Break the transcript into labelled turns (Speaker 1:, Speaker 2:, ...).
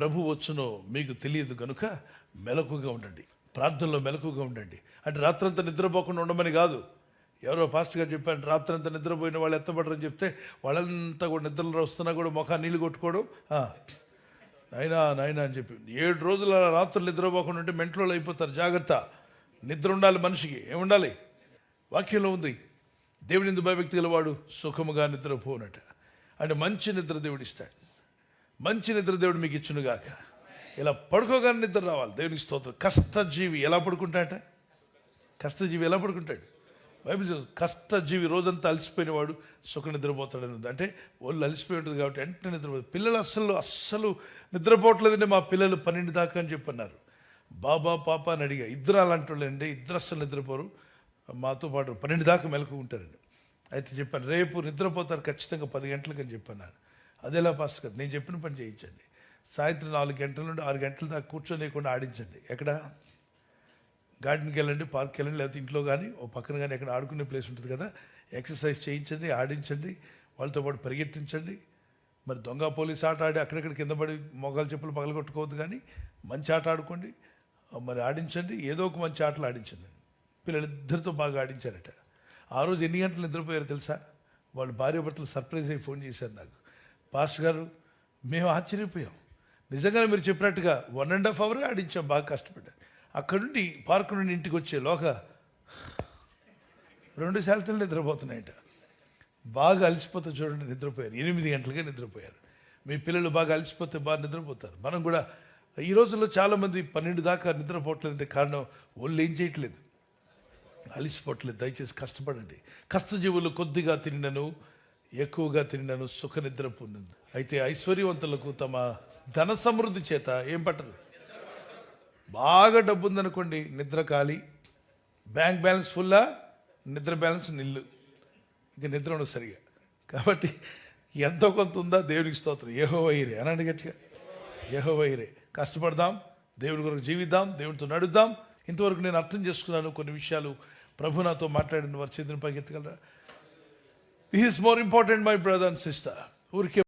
Speaker 1: ప్రభు వచ్చునో మీకు తెలియదు కనుక మెలకుగా ఉండండి. ప్రార్థనలో మెలకుగా ఉండండి. అంటే రాత్రంతా నిద్రపోకుండా ఉండమని కాదు. ఎవరో ఫాస్ట్ గారు చెప్పారు రాత్రంతా నిద్రపోయిన వాళ్ళు ఎత్తబడరని చెప్తే వాళ్ళంతా కూడా నిద్రలో వస్తున్నా కూడా ముఖాన్ని నీళ్ళు కొట్టుకోవడం. నైనా నాయనా అని చెప్పి. ఏడు రోజుల రాత్రులు నిద్రపోకుండా ఉంటే మెంట్లో అయిపోతారు. జాగ్రత్త. నిద్ర ఉండాలి మనిషికి. ఏముండాలి? వాక్యంలో ఉంది. దేవుని ఇందు భయభక్తి గలవాడు సుఖముగా నిద్రపోనట. అంటే మంచి నిద్ర దేవుడిస్తాడు. మంచి నిద్ర దేవుడు మీకు ఇచ్చునుగాక. ఇలా పడుకోగానే నిద్ర రావాలి. దేవునికి స్తోత్రం. కష్టజీవి ఎలా పడుకుంటాడట? కష్టజీవి ఎలా పడుకుంటాడు? బైబిల్ చెప్తుంది, కష్టజీవి రోజంతా అలసిపోయినవాడు సుఖ నిద్రపోతాడని అంటే వాళ్ళు అలసిపోయి ఉంటుంది కాబట్టి వెంటనే నిద్రపోతుంది పిల్లలు అస్సలు అస్సలు నిద్రపోవట్లేదండి మా పిల్లలు పన్నెండు దాకా అని చెప్పన్నారు. బాబా పాప అని అడిగా. ఇద్దరు అలాంటి వాళ్ళండి ఇద్దరు అస్సలు నిద్రపోరు. మాతో పాటు పన్నెండు దాకా మెలకు ఉంటారండి. అయితే చెప్పాను రేపు నిద్రపోతారు ఖచ్చితంగా పది గంటలకు అని చెప్పాను అదేలా ఫాస్ట్ కదా. నేను చెప్పిన పని చేయించండి. సాయంత్రం నాలుగు గంటల నుండి ఆరు గంటల దాకా కూర్చోలేకుండా ఆడించండి. ఎక్కడ? గార్డెన్కి వెళ్ళండి పార్క్కి వెళ్ళండి లేకపోతే ఇంట్లో కానీ ఓ పక్కన కానీ ఎక్కడ ఆడుకునే ప్లేస్ ఉంటుంది కదా ఎక్సర్సైజ్ చేయించండి ఆడించండి వాళ్ళతో పాటు పరిగెత్తించండి. మరి దొంగ పోలీస్ ఆట ఆడి అక్కడెక్కడ కింద పడి మొగాలు చెప్పులు పగలగొట్టుకోవద్దు కానీ మంచి ఆట ఆడుకోండి. మరి ఆడించండి ఏదో ఒక మంచి ఆటలు ఆడించండి. పిల్లలిద్దరితో బాగా ఆడించారట. ఆ రోజు ఎన్ని గంటలు నిద్రపోయారు తెలుసా? వాళ్ళు భార్య భర్తలు సర్ప్రైజ్ అయ్యి ఫోన్ చేశారు నాకు. పాస్టర్ గారు మేము ఆశ్చర్యపోయాం. నిజంగా మీరు చెప్పినట్టుగా వన్ అండ్ హాఫ్ అవరే ఆడించాం బాగా కష్టపడ్డా. అక్కడ నుండి పార్కు నుండి ఇంటికి వచ్చే లోక రెండు శాతం నిద్రపోతున్నాయట. బాగా అలసిపోతే చూడండి నిద్రపోయారు. ఎనిమిది గంటలకే నిద్రపోయారు. మీ పిల్లలు బాగా అలసిపోతే బాగా నిద్రపోతారు. మనం కూడా ఈ రోజుల్లో చాలామంది పన్నెండు దాకా నిద్రపోవట్లేదంటే కారణం ఒళ్ళు ఏం చేయట్లేదు. అలిసిపోవట్లేదు. దయచేసి కష్టపడండి. కష్టజీవులు కొద్దిగా తినను ఎక్కువగా తినను సుఖ నిద్ర పొందింది. అయితే ఐశ్వర్యవంతులకు తమ ధన సమృద్ధి చేత ఏం పట్టదు. బాగా డబ్బు ఉందనుకోండి నిద్ర ఖాళీ. బ్యాంక్ బ్యాలెన్స్ ఫుల్లా నిద్ర బ్యాలెన్స్ నిల్లు. ఇంకా నిద్ర ఉండదు సరిగా. కాబట్టి ఎంతో కొంత ఉందా దేవునికి స్తోత్రం. ఏహో వైరే అనండి గట్టిగా. ఏహో వైరే కష్టపడదాం దేవుని కొరకు జీవిద్దాం దేవునితో నడుద్దాం. ఇంతవరకు నేను అర్థం చేసుకున్నాను కొన్ని విషయాలు. ప్రభు నాతో మాట్లాడిన వారు చేతిని పైకెత్తగలరా? this is more important my brother and sister ఊరికే